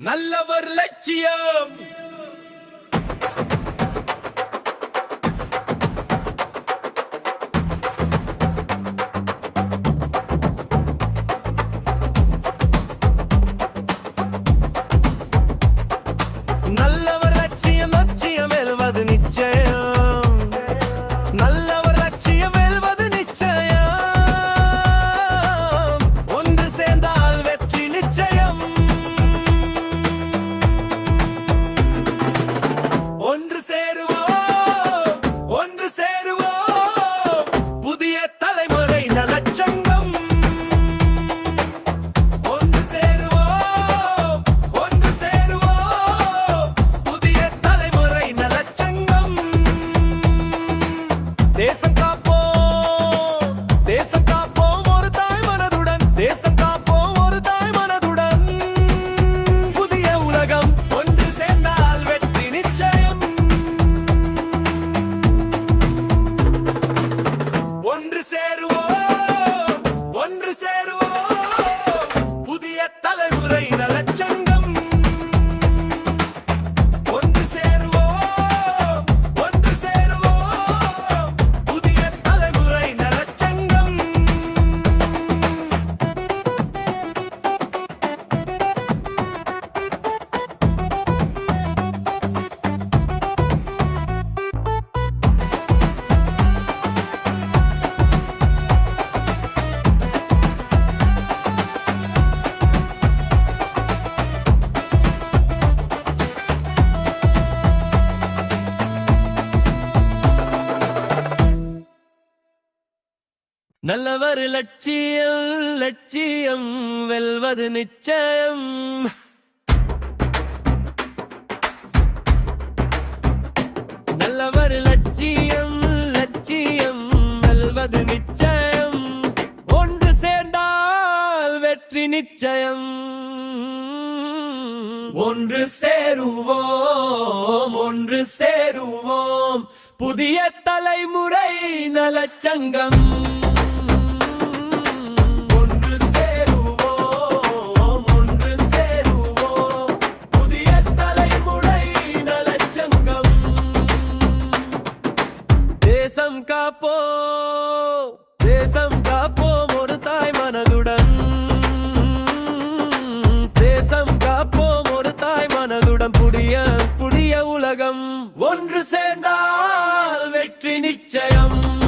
நல்லவர் லட்சியம். நல்லவர் லட்சியம் லட்சியம் எழுவது நிச்சயம். நல்ல நல்லவர் லட்சியம் லட்சியம் வெல்வது நிச்சயம். நல்லவர் லட்சியம் லட்சியம் வெல்வது நிச்சயம். ஒன்று சேர்ந்தால் வெற்றி நிச்சயம். ஒன்று சேருவோம் ஒன்று சேருவோம். புதிய தலைமுறை நலச்சங்கம். புடிய புதிய உலகம். ஒன்று சேர்ந்தால் வெற்றி நிச்சயம்.